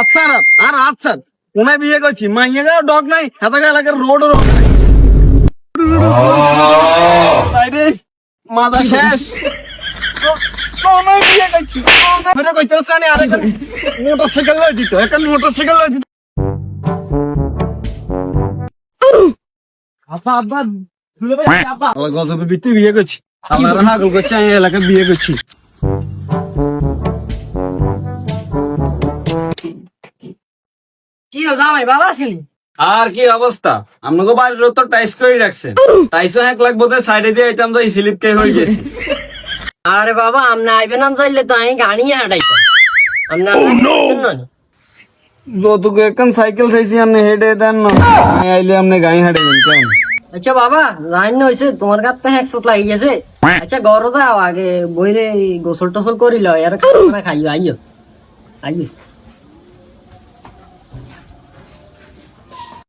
আচ্ছা আর আচ্ছা কোনায় বিয়ে করছি। মাইয়ে গাও ডগ নাই হাতে এলাকার রোড রোড রে মাথা শেষ। বিয়ে করছি। মোটরসাইকেল দিত একটা মোটরসাইকেল দিত। আব্বা আব্বা গজবে বিয়ে করছি। আল্লাহর হাগল করছি আমি এলাকায় বিয়ে করছি। কি জামাই ভালো আছিলি? আর কি অবস্থা? আপনাকে বাড়ির তো টাইস করে রাখছে। টাইসও এক লাখ বোধহয় সাইডে দিয়ে আইতাম তো স্লিপ কে হয়ে গেছি। আরে বাবা আমনা আইবেন না চাইলে তো আমি গাড়ি হাঁটাইতাম। আমনা যতটুকু এখন সাইকেল চাইছি আপনি হেঁটে দেন না। আমি আইলে আপনি গাড়ি হাঁটে কেন আচ্ছা বাবা জানি না হয়েছে তোমার কাছ থেকে এক চোট লাগি গেছে। আচ্ছা গরো যাও আগে বইরে গোসল টোসল করি লয় আর খানা খাইও আইও আইও